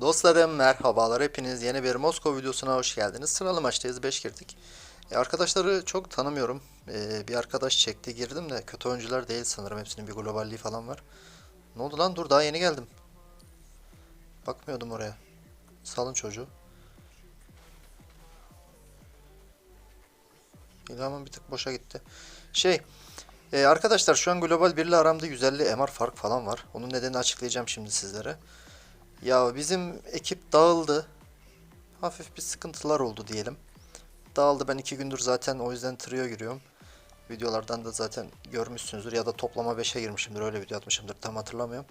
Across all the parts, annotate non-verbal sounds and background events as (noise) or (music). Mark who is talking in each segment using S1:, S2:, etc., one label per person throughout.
S1: Dostlarım merhabalar hepiniz yeni bir Moskova videosuna hoş geldiniz. Sıralı maçtayız 5 girdik. E, arkadaşları çok tanımıyorum. E, bir arkadaş çekti girdim de kötü oyuncular değil sanırım hepsinin bir globalliği falan var. Ne oldu lan dur daha yeni geldim. Bakmıyordum oraya. Salın çocuğu. İlhamım bir tık boşa gitti. Şey e, arkadaşlar şu an global 1 ile aramda 150 MR fark falan var. Onun nedenini açıklayacağım şimdi sizlere. Ya bizim ekip dağıldı. Hafif bir sıkıntılar oldu diyelim. Dağıldı ben iki gündür zaten o yüzden trio giriyorum. Videolardan da zaten görmüşsünüzdür ya da toplama 5'e girmişimdir öyle video atmışımdır tam hatırlamıyorum.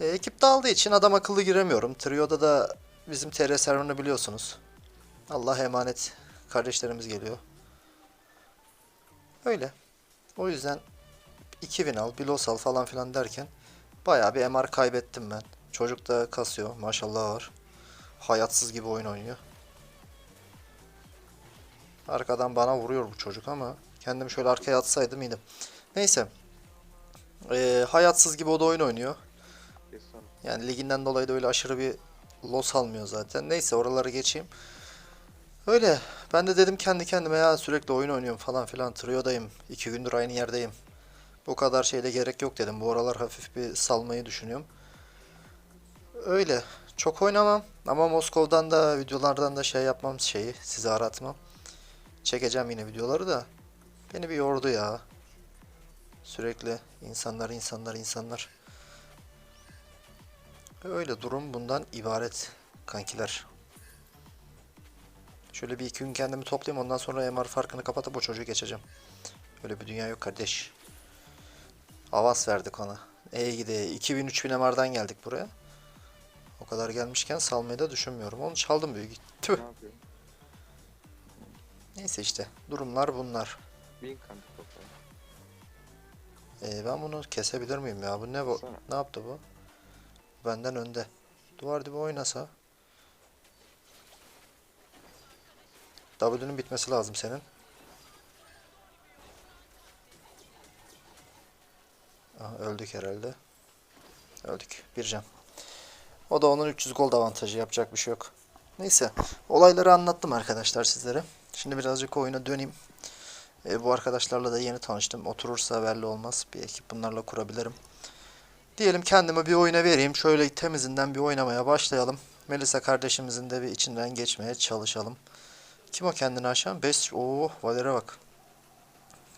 S1: E, ekip dağıldığı için adam akıllı giremiyorum. Trio'da da bizim TR serverını biliyorsunuz. Allah emanet kardeşlerimiz geliyor. Öyle. O yüzden 2000 al, bir los al falan filan derken bayağı bir MR kaybettim ben. Çocuk da kasıyor. Maşallah var. Hayatsız gibi oyun oynuyor. Arkadan bana vuruyor bu çocuk ama kendim şöyle arkaya atsaydım iyiydim. Neyse. Ee, hayatsız gibi o da oyun oynuyor. Yani liginden dolayı da öyle aşırı bir los almıyor zaten. Neyse oraları geçeyim. Öyle. Ben de dedim kendi kendime ya sürekli oyun oynuyorum falan filan. Trio'dayım. iki gündür aynı yerdeyim. Bu kadar şeyde gerek yok dedim. Bu aralar hafif bir salmayı düşünüyorum. Öyle. Çok oynamam ama Moskova'dan da videolardan da şey yapmam şeyi sizi aratmam. Çekeceğim yine videoları da. Beni bir yordu ya. Sürekli insanlar insanlar insanlar. Öyle durum bundan ibaret kankiler. Şöyle bir iki gün kendimi toplayayım ondan sonra MR farkını kapatıp o çocuğu geçeceğim. Öyle bir dünya yok kardeş. Avans verdik ona. İyi gide 2000-3000 MR'dan geldik buraya. O kadar gelmişken salmayı da düşünmüyorum. Onu çaldım büyük. Tüh.
S2: Ne yapıyor?
S1: Neyse işte. Durumlar bunlar.
S2: Bin kanka toprağa.
S1: Ee, ben bunu kesebilir miyim ya? Bu ne bu?
S2: Sana.
S1: Ne yaptı bu? Benden önde. Duvar dibi oynasa. W'nun bitmesi lazım senin. Aha, öldük herhalde. Öldük. Bir can. O da onun 300 gold avantajı. Yapacak bir şey yok. Neyse. Olayları anlattım arkadaşlar sizlere. Şimdi birazcık oyuna döneyim. E, bu arkadaşlarla da yeni tanıştım. Oturursa belli olmaz. Bir ekip bunlarla kurabilirim. Diyelim kendime bir oyuna vereyim. Şöyle temizinden bir oynamaya başlayalım. Melisa kardeşimizin de bir içinden geçmeye çalışalım. Kim o kendini aşan? 5. Oo, Valer'e bak.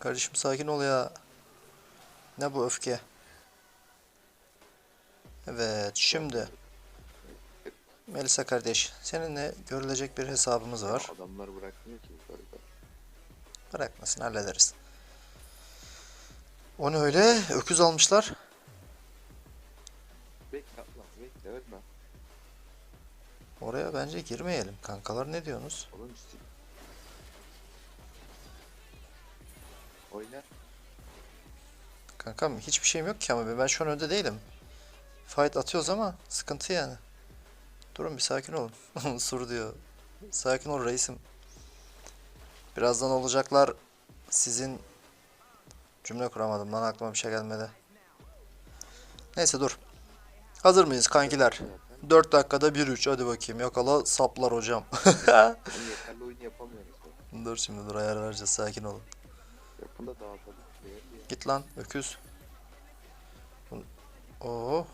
S1: Kardeşim sakin ol ya. Ne bu öfke? Evet, şimdi Melisa kardeş, seninle görülecek bir hesabımız var.
S2: Adamlar bırakmıyor ki yukarıda.
S1: Bırakmasın hallederiz. O ne öyle? Öküz almışlar.
S2: Bekle lan bekle ölme.
S1: Oraya bence girmeyelim. Kankalar ne diyorsunuz?
S2: Oğlum üstü. Oyna.
S1: Kankam hiçbir şeyim yok ki ama ben şu an önde değilim. Fight atıyoruz ama sıkıntı yani. Durun bir sakin olun. (laughs) Sur diyor. Sakin ol reisim. Birazdan olacaklar sizin cümle kuramadım lan aklıma bir şey gelmedi. Neyse dur. Hazır mıyız kankiler?
S2: Zaten.
S1: 4 dakikada 1-3 hadi bakayım yakala saplar hocam. (laughs) Dur şimdi dur ayar vereceğiz sakin olun. Git lan öküz. Oo.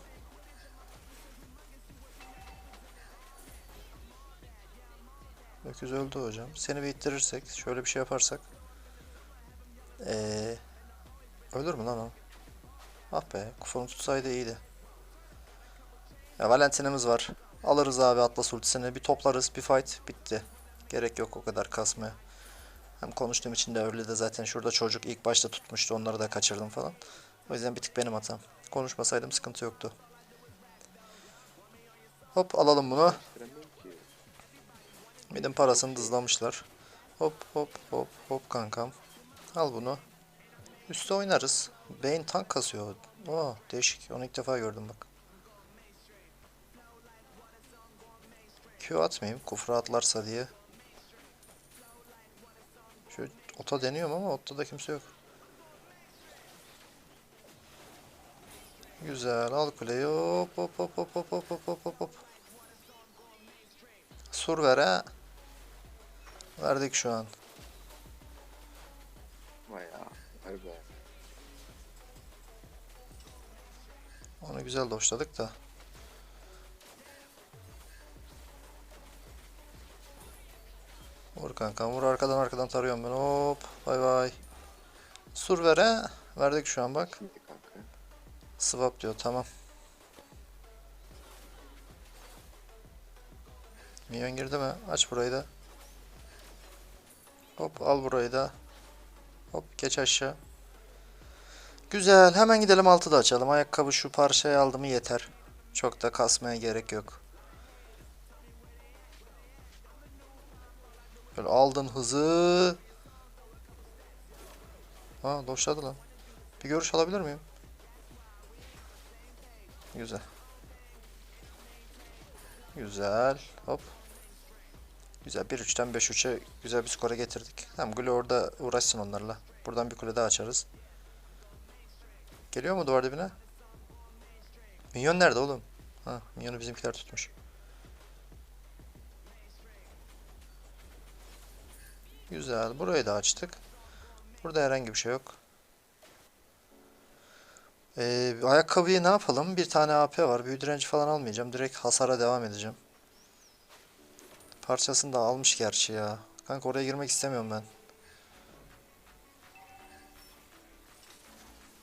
S1: Öküz öldü hocam. Seni bir ittirirsek, şöyle bir şey yaparsak. Ee, ölür mü lan o? Ah be, kufonu tutsaydı iyiydi. Ya Valentin'imiz var. Alırız abi Atlas ultisini, bir toplarız, bir fight, bitti. Gerek yok o kadar kasmaya. Hem konuştuğum için de öyle de zaten şurada çocuk ilk başta tutmuştu onları da kaçırdım falan. O yüzden bir tık benim hatam. Konuşmasaydım sıkıntı yoktu. Hop alalım bunu. Midin parasını dızlamışlar. Hop hop hop hop kankam. Al bunu. Üste oynarız. Beyin tank kasıyor. Oo değişik. Onu ilk defa gördüm bak. Q atmayayım. Kufra atlarsa diye. Şu ota deniyorum ama otta da kimse yok. Güzel. Al kuleyi. Hop hop hop hop hop hop hop hop hop. Sur vere. Verdik şu an.
S2: Vay ya. Vay be.
S1: Onu güzel doşladık da. Vur kankam vur arkadan arkadan tarıyorum ben hop bay bay. Sur vere verdik şu an bak. Swap diyor tamam. Minyon girdi mi? Aç burayı da. Hop al burayı da. Hop geç aşağı. Güzel. Hemen gidelim altı da açalım. Ayakkabı şu parçayı aldı mı yeter. Çok da kasmaya gerek yok. Böyle aldın hızı. Ha doşladı lan. Bir görüş alabilir miyim? Güzel. Güzel. Hop. Güzel. 1-3'ten 5-3'e güzel bir skora getirdik. Tamam Gule orada uğraşsın onlarla. Buradan bir kule daha açarız. Geliyor mu duvar dibine? Minyon nerede oğlum? Ha, minyonu bizimkiler tutmuş. Güzel. Burayı da açtık. Burada herhangi bir şey yok. Ee, ayakkabıyı ne yapalım? Bir tane AP var. Büyü direnci falan almayacağım. Direkt hasara devam edeceğim. Parçasını da almış gerçi ya. Kanka oraya girmek istemiyorum ben.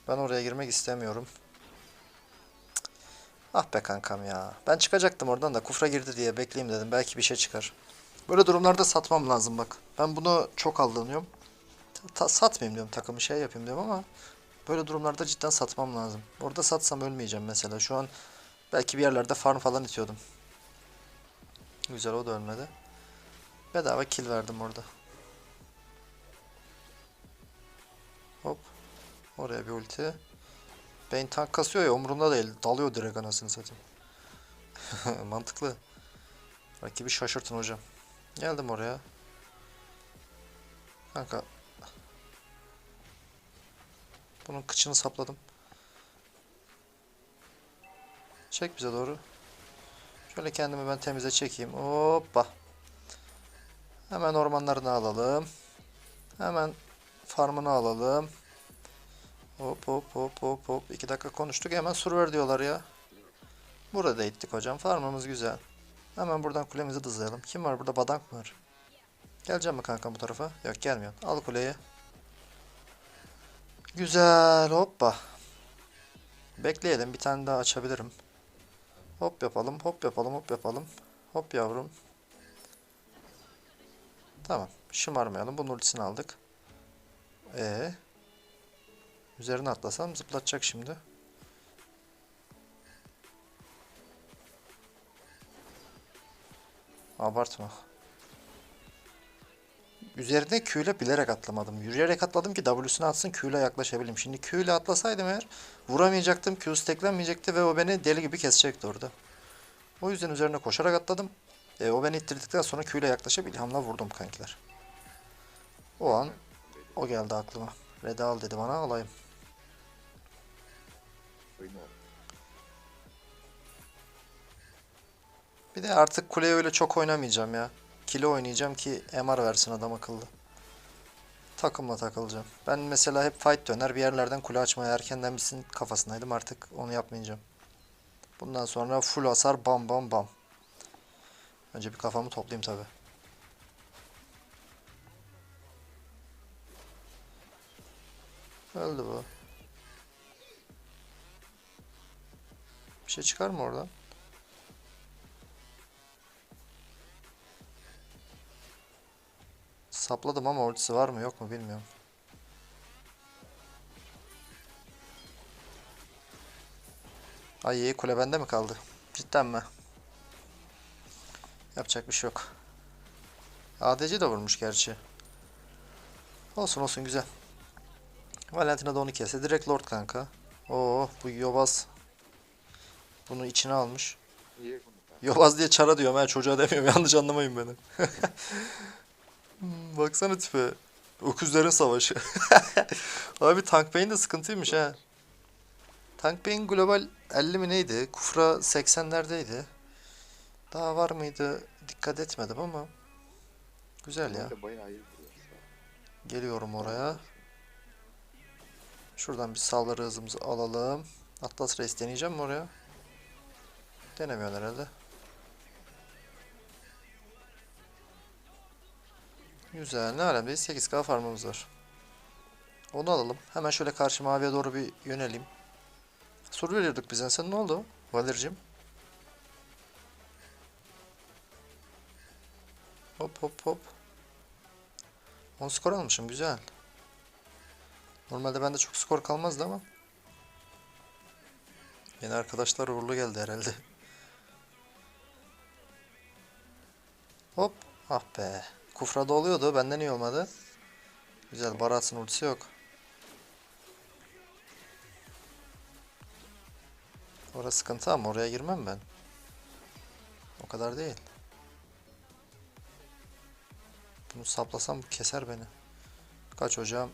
S1: Ben oraya girmek istemiyorum. Ah be kankam ya. Ben çıkacaktım oradan da kufra girdi diye bekleyeyim dedim. Belki bir şey çıkar. Böyle durumlarda satmam lazım bak. Ben bunu çok aldanıyorum. Ta- satmayayım diyorum takımı şey yapayım diyorum ama Böyle durumlarda cidden satmam lazım. Orada satsam ölmeyeceğim mesela. Şu an belki bir yerlerde farm falan itiyordum. Güzel o da ölmedi. Bedava kill verdim orada. Hop. Oraya bir ulti. Beyin tank kasıyor ya umurumda değil. Dalıyor direkt anasını satayım. (laughs) Mantıklı. Rakibi şaşırtın hocam. Geldim oraya. Kanka bunun kıçını sapladım. Çek bize doğru. Şöyle kendimi ben temize çekeyim. Hoppa. Hemen ormanlarını alalım. Hemen farmını alalım. Hop hop hop hop hop. İki dakika konuştuk. Hemen surver diyorlar ya. Burada ittik hocam. Farmımız güzel. Hemen buradan kulemizi dızlayalım. Kim var burada? Badank mı var? Geleceğim mi kanka bu tarafa? Yok gelmiyor. Al kuleyi. Güzel hoppa. Bekleyelim bir tane daha açabilirim. Hop yapalım hop yapalım hop yapalım. Hop yavrum. Tamam şımarmayalım. Bunun ultisini aldık. Ee, Üzerine atlasam zıplatacak şimdi. Abartma. Üzerine Q ile bilerek atlamadım. Yürüyerek atladım ki W'sunu atsın Q ile. Şimdi Q atlasaydım eğer vuramayacaktım. Q steklenmeyecekti ve o beni deli gibi kesecekti orada. O yüzden üzerine koşarak atladım. E, o beni ittirdikten sonra Q ile yaklaşıp ilhamla vurdum kankiler. O an o geldi aklıma. Red'i al dedi bana alayım. Bir de artık kuleye öyle çok oynamayacağım ya. Kilo oynayacağım ki MR versin adam akıllı. Takımla takılacağım. Ben mesela hep fight döner bir yerlerden kule açmaya erkenden bitsin kafasındaydım. Artık onu yapmayacağım. Bundan sonra full hasar bam bam bam. Önce bir kafamı toplayayım tabi. Öldü bu. Bir şey çıkar mı oradan? Sapladım ama ultisi var mı yok mu bilmiyorum. Ay iyi kule bende mi kaldı? Cidden mi? Yapacak bir şey yok. ADC de vurmuş gerçi. Olsun olsun güzel. Valentina da onu kesse. Direkt Lord kanka. Oo bu yobaz. Bunu içine almış. Yobaz diye çara diyorum ha çocuğa demiyorum (laughs) yanlış anlamayın beni. (laughs) Hmm, Baksana tipe. Öküzlerin savaşı. (laughs) Abi Tank Pain de sıkıntıymış ha. Tank Pain global 50 mi neydi? Kufra 80'lerdeydi. Daha var mıydı? Dikkat etmedim ama. Güzel ya. Geliyorum oraya. Şuradan bir saldırı hızımızı alalım. Atlas Reis deneyeceğim mi oraya? Denemiyor herhalde. Güzel. Ne alemdeyiz? 8k farmımız var. Onu alalım. Hemen şöyle karşı maviye doğru bir yöneleyim. Soru veriyorduk biz en son. Ne oldu? Valir'cim. Hop hop hop. 10 skor almışım. Güzel. Normalde bende çok skor kalmazdı ama. Yeni arkadaşlar uğurlu geldi herhalde. (laughs) Hop. Ah be. Kufra'da oluyordu. Benden iyi olmadı. Güzel. Barat'ın ultisi yok. Orası sıkıntı ama oraya girmem ben. O kadar değil. Bunu saplasam keser beni. Kaç hocam?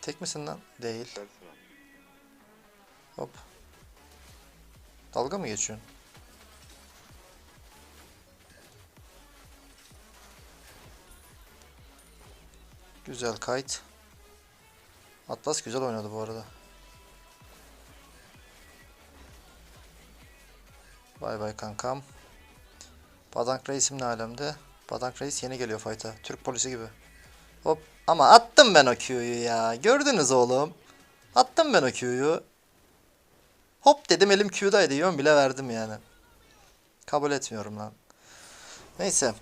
S1: Tek misin lan? Değil. Hop. Dalga mı geçiyorsun? Güzel kayıt. Atlas güzel oynadı bu arada. Bay bay kankam. Badank Reis'im ne alemde? Badank Reis yeni geliyor fight'a. Türk polisi gibi. Hop. Ama attım ben o Q'yu ya. Gördünüz oğlum. Attım ben o Q'yu. Hop dedim elim Q'daydı. Yön bile verdim yani. Kabul etmiyorum lan. Neyse.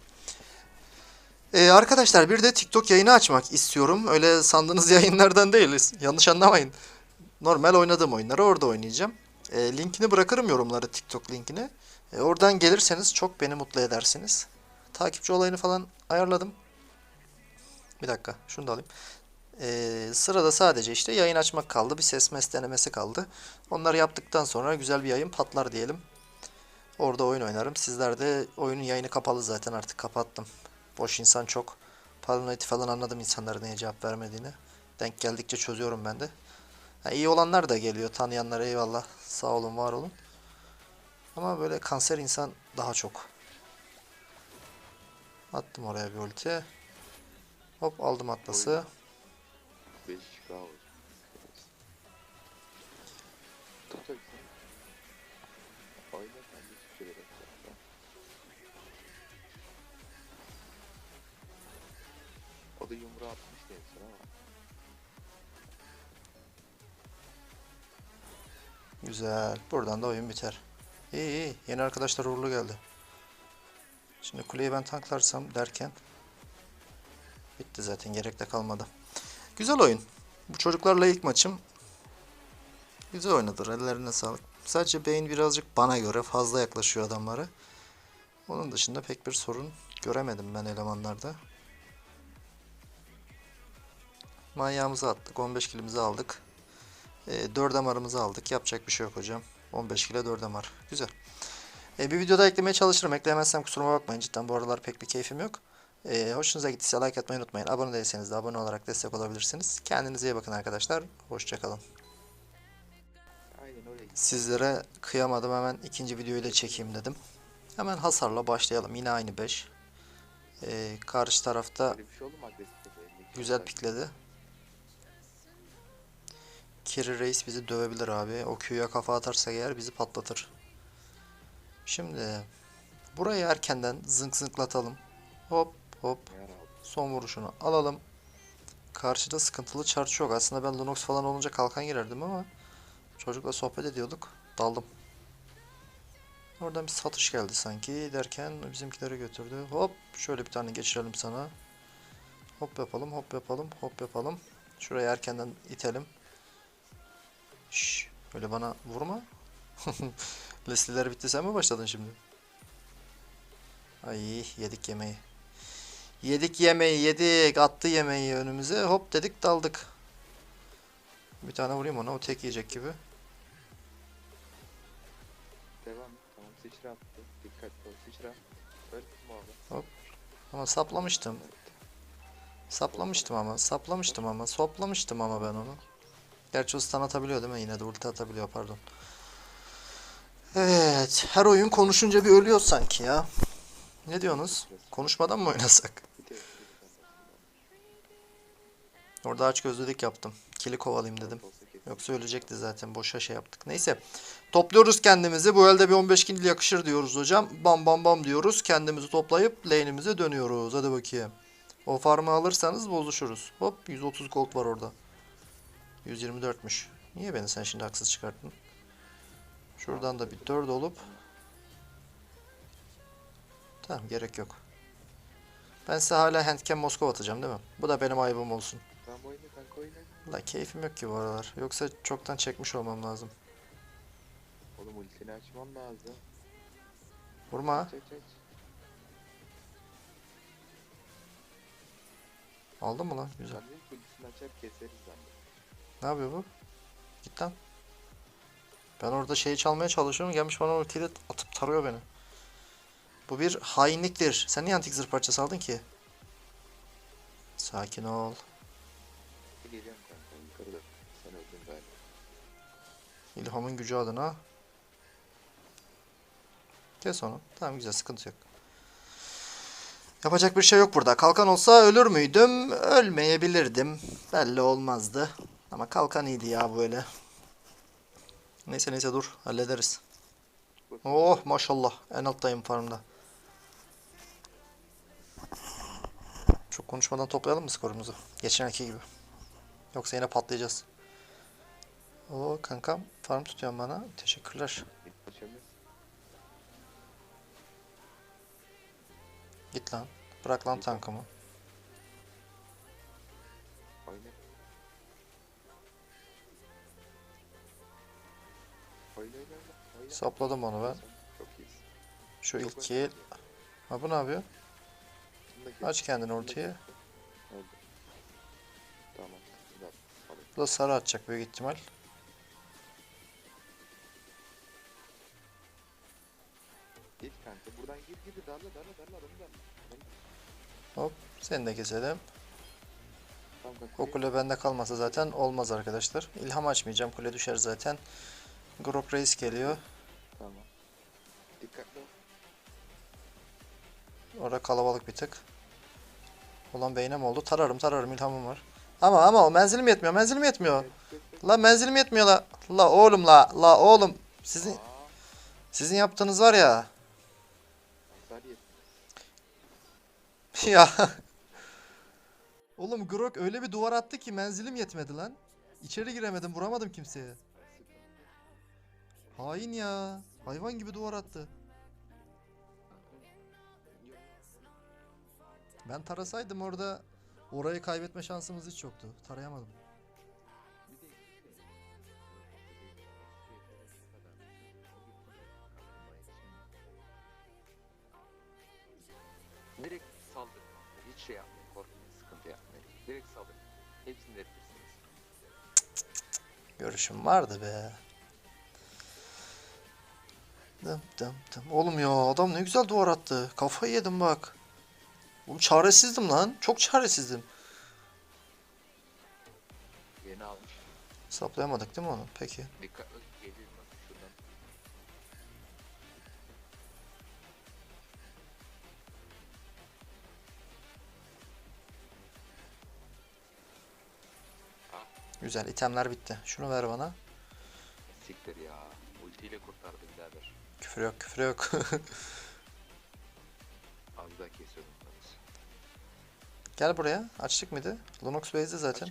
S1: Ee, arkadaşlar bir de TikTok yayını açmak istiyorum. Öyle sandığınız (laughs) yayınlardan değiliz. Yanlış anlamayın. Normal oynadığım oyunları orada oynayacağım. Ee, linkini bırakırım yorumlara TikTok linkini. Ee, oradan gelirseniz çok beni mutlu edersiniz. Takipçi olayını falan ayarladım. Bir dakika şunu da alayım. Ee, sırada sadece işte yayın açmak kaldı. Bir ses mes denemesi kaldı. Onları yaptıktan sonra güzel bir yayın patlar diyelim. Orada oyun oynarım. Sizler de oyunun yayını kapalı zaten artık kapattım. Boş insan çok. Paranoid falan anladım insanların niye cevap vermediğini. Denk geldikçe çözüyorum ben de. Ha, iyi olanlar da geliyor. Tanıyanlar eyvallah. Sağ olun var olun. Ama böyle kanser insan daha çok. Attım oraya bir ulti. Hop aldım atlası.
S2: 5 daha O da yumruğu atmış neyse ama.
S1: Güzel. Buradan da oyun biter. İyi iyi. Yeni arkadaşlar uğurlu geldi. Şimdi kuleyi ben tanklarsam derken bitti zaten. Gerek de kalmadı. Güzel oyun. Bu çocuklarla ilk maçım. Güzel oynadılar. Ellerine sağlık. Sadece beyin birazcık bana göre fazla yaklaşıyor adamlara. Onun dışında pek bir sorun göremedim ben elemanlarda. Manyağımızı attık. 15 kilimizi aldık. E, 4 MR'ımızı aldık. Yapacak bir şey yok hocam. 15 kilo 4 MR. Güzel. E, bir videoda eklemeye çalışırım. Ekleyemezsem kusuruma bakmayın. Cidden bu aralar pek bir keyfim yok. E, hoşunuza gittiyse like atmayı unutmayın. Abone değilseniz de abone olarak destek olabilirsiniz. Kendinize iyi bakın arkadaşlar. Hoşçakalın. Sizlere kıyamadım. Hemen ikinci videoyu da çekeyim dedim. Hemen hasarla başlayalım. Yine aynı 5. E, karşı tarafta
S2: Böyle bir
S1: Kiri Reis bizi dövebilir abi. O Q'ya kafa atarsak eğer bizi patlatır. Şimdi burayı erkenden zınk zınklatalım. Hop hop. Son vuruşunu alalım. Karşıda sıkıntılı çarçı yok. Aslında ben Lunox falan olunca kalkan girerdim ama çocukla sohbet ediyorduk. Daldım. Oradan bir satış geldi sanki derken bizimkileri götürdü. Hop şöyle bir tane geçirelim sana. Hop yapalım, hop yapalım, hop yapalım. Şuraya erkenden itelim. Şş, öyle bana vurma. (laughs) Leslie'ler bitti sen mi başladın şimdi? Ay yedik yemeği. Yedik yemeği yedik. Attı yemeği önümüze. Hop dedik daldık. Bir tane vurayım ona. O tek yiyecek gibi.
S2: Devam. Tamam sıçra attı. Dikkatli ol sıçra. Öyle tutma orada.
S1: Ama saplamıştım. Saplamıştım ama. Saplamıştım ama. Soplamıştım ama ben onu. Gerçi o stun atabiliyor değil mi? Yine de ulti atabiliyor pardon. Evet. Her oyun konuşunca bir ölüyor sanki ya. Ne diyorsunuz? Konuşmadan mı oynasak? Orada aç gözlülük yaptım. Kili kovalayayım dedim. Yoksa ölecekti zaten. Boşa şey yaptık. Neyse. Topluyoruz kendimizi. Bu elde bir 15 kill yakışır diyoruz hocam. Bam bam bam diyoruz. Kendimizi toplayıp lane'imize dönüyoruz. Hadi bakayım. O farmı alırsanız bozuşuruz. Hop 130 gold var orada. 124'müş. Niye beni sen şimdi haksız çıkarttın? Şuradan da bir 4 olup. Tamam gerek yok. Ben size hala handcam Moskova atacağım değil mi? Bu da benim ayıbım olsun.
S2: Tamam oyna kanka oyna.
S1: La keyfim yok ki bu aralar. Yoksa çoktan çekmiş olmam lazım.
S2: Oğlum ultini açmam lazım.
S1: Vurma.
S2: Aç aç aç.
S1: Aldın mı lan? Güzel.
S2: Ben ultisini açar keseriz lan.
S1: Ne yapıyor bu? Git lan. Ben orada şeyi çalmaya çalışıyorum. Gelmiş bana ultiyle atıp tarıyor beni. Bu bir hainliktir. Sen niye antik zırh parçası aldın ki? Sakin ol.
S2: Geliyorum kanka yukarıda. Sen öldün galiba.
S1: İlhamın gücü adına. Kes onu. Tamam güzel sıkıntı yok. Yapacak bir şey yok burada. Kalkan olsa ölür müydüm? Ölmeyebilirdim. Belli olmazdı. Ama kalkan iyiydi ya böyle. Neyse neyse dur hallederiz. Oh maşallah en alttayım farmda. Çok konuşmadan toplayalım mı skorumuzu? Geçenki gibi. Yoksa yine patlayacağız. Oo kankam farm tutuyorsun bana. Teşekkürler. Git lan. Bırak lan tankımı. Sapladım onu ben. Şu ilk kill. Ha bu ne yapıyor? Aç kendini ultiyi. Bu da sarı atacak büyük ihtimal.
S2: Git kanka. Buradan gir gir darla darla darla adamı darla. Adamı-
S1: Hop seni de keselim. O kule bende kalmasa zaten olmaz arkadaşlar. İlham açmayacağım. Kule düşer zaten. Grok Reis geliyor.
S2: Dikkatli ol.
S1: Orada kalabalık bir tık. Ulan beynim oldu. Tararım tararım ilhamım var. Ama ama o menzilim yetmiyor. Menzilim yetmiyor. La menzilim yetmiyor la. La oğlum la. La oğlum. Sizin
S2: Aa,
S1: sizin yaptığınız var ya. (laughs) Ya. Oğlum Grok öyle bir duvar attı ki menzilim yetmedi lan. İçeri giremedim, vuramadım kimseye. Hain ya. Hayvan gibi duvar attı. Ben tarasaydım orada orayı kaybetme şansımız hiç yoktu. Tarayamadım.
S3: Direkt saldırın. Hiç şey yapmayın, korkmayın, sıkıntı yapmayın. Direkt saldırın. Hepsini verirsiniz.
S1: Görüşüm vardı be. Dım dım dım. Oğlum ya adam ne güzel duvar attı. Kafayı yedim bak. Oğlum çaresizdim lan. Çok çaresizdim.
S3: Yeni almış.
S1: Saplayamadık değil mi onu? Peki.
S3: Geliyor bak şuradan.
S1: Güzel itemler bitti. Şunu ver bana.
S3: Siktir ya. Ultiyle kurtardı birader.
S1: Küfür yok küfür yok. (laughs) Gel buraya. Açtık mıydı? Lunox base'de zaten.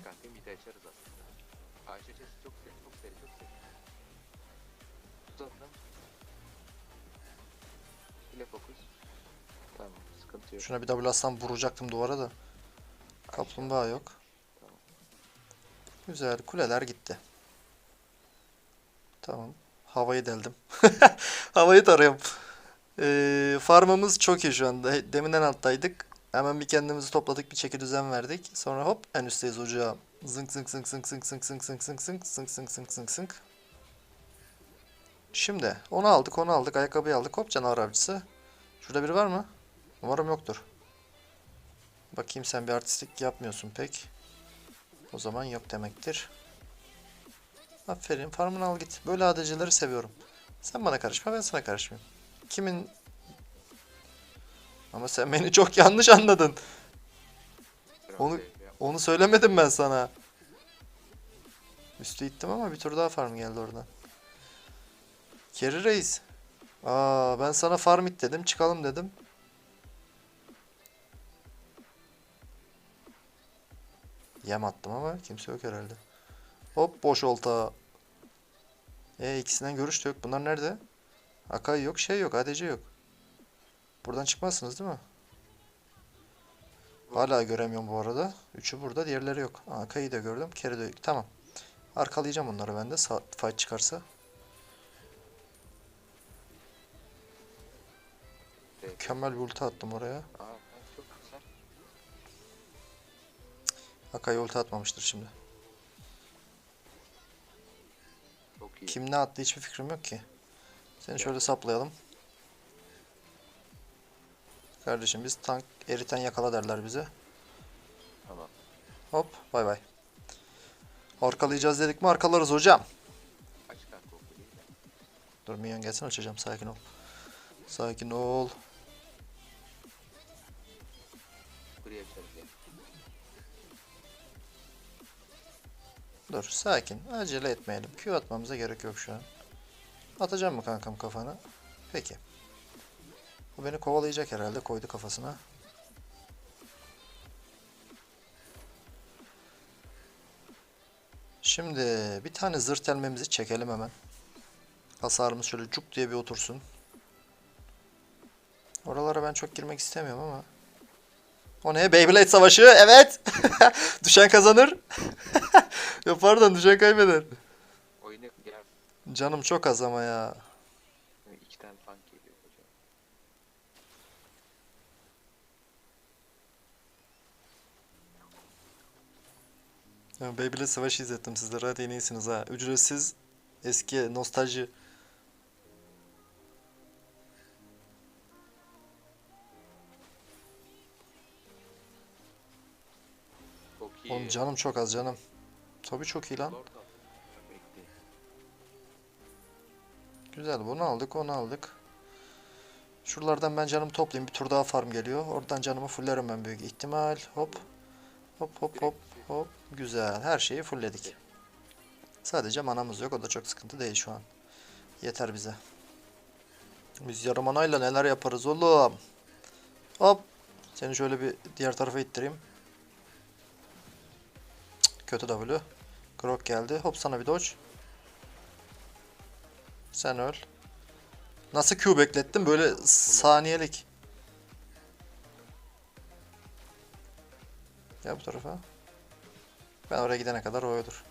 S3: Tamam, sıkıntı yok.
S1: Şuna bir double atsam vuracaktım duvara da. Kaplumbağa yok.
S3: Tamam.
S1: Güzel. Kuleler gitti. Tamam. Havayı deldim. (laughs) Havayı tarıyorum. Ee, farmımız çok iyi şu anda. Deminden alttaydık. Hemen bir kendimizi topladık. Bir çeki düzen verdik. Sonra hop en üstteyiz hocam. Zınk zınk zınk zınk zınk zınk zınk zınk zınk zınk zınk zınk zınk zınk zınk. Şimdi onu aldık onu aldık. Ayakkabıyı aldık. Hop canavar avcısı. Şurada biri var mı? Umarım yoktur. Bakayım sen bir artistlik yapmıyorsun pek. O zaman yok demektir. Aferin farmını al git. Böyle ADC'leri seviyorum. Sen bana karışma ben sana karışmayayım. Kimin... Ama sen beni çok yanlış anladın. Onu-. Onu söylemedim ben sana. Üstü ittim ama bir tur daha farm geldi oradan. Keri reis. Aa ben sana farm it dedim çıkalım dedim. Yem attım ama kimse yok herhalde. Hop boş olta. E ikisinden görüş de yok. Bunlar nerede? Akay yok şey yok ADC yok. Buradan çıkmazsınız değil mi? Hala göremiyorum bu arada. Üçü burada, diğerleri yok. Aa, Kayı da gördüm, Keri de. Tamam. Arkalayacağım onları ben de. Sa- Fight çıkarsa. Mükemmel bir ulti attım oraya. Akai ulti atmamıştır şimdi. Kim ne attı hiçbir fikrim yok ki. Seni şöyle saplayalım. Kardeşim biz tank eriten yakala derler bize.
S3: Tamam.
S1: Hop bay bay. Arkalayacağız dedik mi arkalarız hocam.
S3: Aç kanka.
S1: Dur minyon gelsin açacağım sakin ol. Sakin ol.
S3: Kuleyi açarız ya.
S1: Dur sakin. Acele etmeyelim. Q atmamıza gerek yok şu an. Atacağım mı kankam kafana? Peki. Bu beni kovalayacak herhalde. Koydu kafasına. Şimdi bir tane zırt elmemizi çekelim hemen. Hasarımız şöyle cuk diye bir otursun. Oralara ben çok girmek istemiyorum ama. O ne? Beyblade savaşı. Evet. (laughs) Düşen kazanır. (laughs) ya pardon düşen kaybeder. Canım çok az ama ya.
S3: İki tane tank geliyor hocam.
S1: Ya Beyblade savaşı izlettim sizlere. Hadi en iyisiniz ha. Ücretsiz eski nostalji.
S3: Çok iyi.
S1: Oğlum canım çok az canım. Tabii çok iyi lan. Güzel bunu aldık onu aldık. Şuralardan ben canımı toplayayım. Bir tur daha farm geliyor. Oradan canımı fullerim ben büyük ihtimal. Hop. Hop hop hop hop. Güzel. Her şeyi fullledik. Sadece manamız yok. O da çok sıkıntı değil şu an. Yeter bize. Biz yarım manayla neler yaparız oğlum. Hop. Seni şöyle bir diğer tarafa ittireyim. Kötü W. Grok geldi. Hop sana bir dodge. Sen öl. Nasıl Q beklettim? Böyle saniyelik. Gel bu tarafa. Ben oraya gidene kadar o ölür.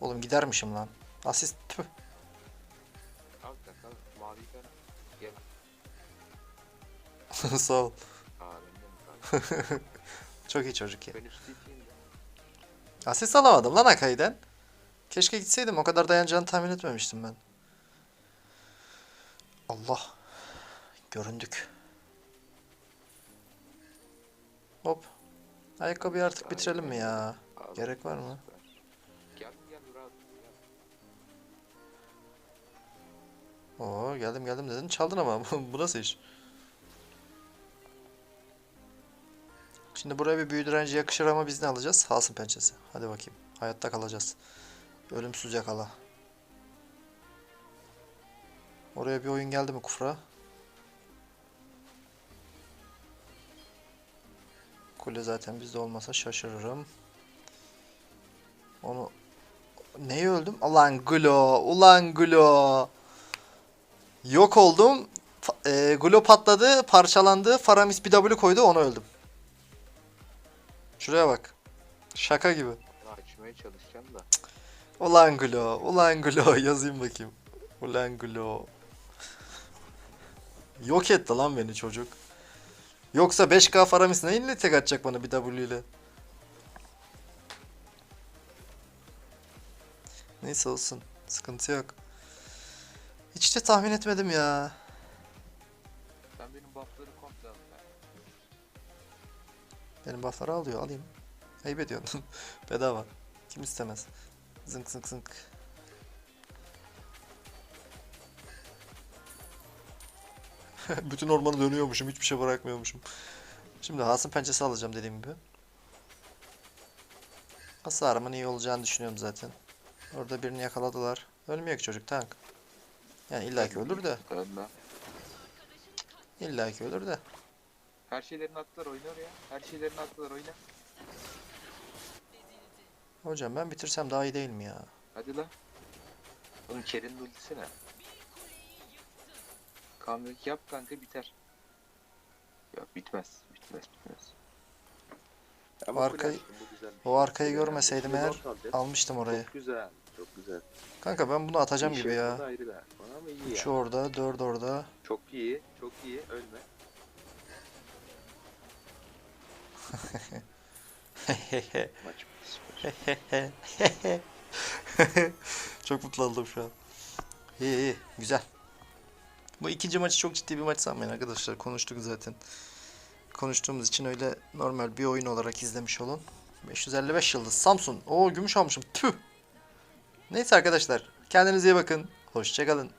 S1: Oğlum gidermişim lan. Asist. Tüh.
S3: Al kanka al. Mavi ben. Gel. (laughs)
S1: Sağ ol.
S3: Aa bende mi kanka? (laughs)
S1: Çok iyi çocuk ya.
S3: ben üstü iteyim de.
S1: Asist alamadım lan Akai'den. Keşke gitseydim. O kadar dayanacağını tahmin etmemiştim ben. Allah. Göründük. Hop. Ayakkabıyı artık bitirelim mi ya? Gerek var mı?
S3: Gel gel rahat. Gel.
S1: Oo geldim geldim dedin. Çaldın ama (laughs) bu nasıl iş? Şimdi buraya bir büyü direnci yakışır ama biz ne alacağız? Hasım pençesi. Hadi bakayım. Hayatta kalacağız. Ölümsüz yakala. Oraya bir oyun geldi mi kufra? Kule zaten bizde olmasa şaşırırım. Onu... Neyi öldüm? Ulan Glo! Ulan Glo! Yok oldum. E, Glo patladı, parçalandı. Faramis bir W koydu, onu öldüm. Şuraya bak. Şaka gibi.
S3: Açmaya çalışacağım da.
S1: Ulan Glo, ulan Glo (laughs) yazayım bakayım. Ulan Glo. Yok etti lan beni çocuk. Yoksa 5K Faramis neyle tek atacak bana bir W ile? Neyse olsun. Sıkıntı yok. Hiç de tahmin etmedim ya.
S3: Sen benim buffları komple al. ya.
S1: Benim buffları alıyor alayım. Ayıp ediyorsun. (laughs) Bedava. Kim istemez. Zınk zınk zınk. (laughs) Bütün ormanı dönüyormuşum. Hiçbir şey bırakmıyormuşum. Şimdi Hasım pençesi alacağım dediğim gibi. Hasarımın iyi olacağını düşünüyorum zaten. Orada birini yakaladılar. Ölmüyor ki çocuk tank. Yani illaki ölür de.
S2: Ölme.
S1: illaki ölür de.
S2: Her şeylerini attılar oynar ya. Her şeylerini attılar oyna.
S1: Hocam ben bitirsem daha iyi değil mi ya?
S2: Hadi lan. Oğlum Keren'in ultisi ne? Comeback yap kanka biter. Yok bitmez. Bitmez bitmez.
S4: Ama
S1: O arkayı- O arkayı görmeseydim eğer almıştım orayı.
S4: Çok güzel. Çok güzel.
S1: Kanka ben bunu atacağım gibi ya.
S4: ayrı da. Ama iyi
S1: 3
S4: ya.
S1: orada, 4 orada.
S4: Çok iyi. Çok iyi. Ölme. Maç. (laughs)
S1: Çok mutlu oldum şu an. İyi iyi güzel. Bu ikinci maçı çok ciddi bir maç sanmayın arkadaşlar. Konuştuk zaten. Konuştuğumuz için öyle normal bir oyun olarak izlemiş olun. 555 yıldız. Samsun. Oo gümüş almışım. Tüh. Neyse arkadaşlar. Kendinize iyi bakın. Hoşçakalın.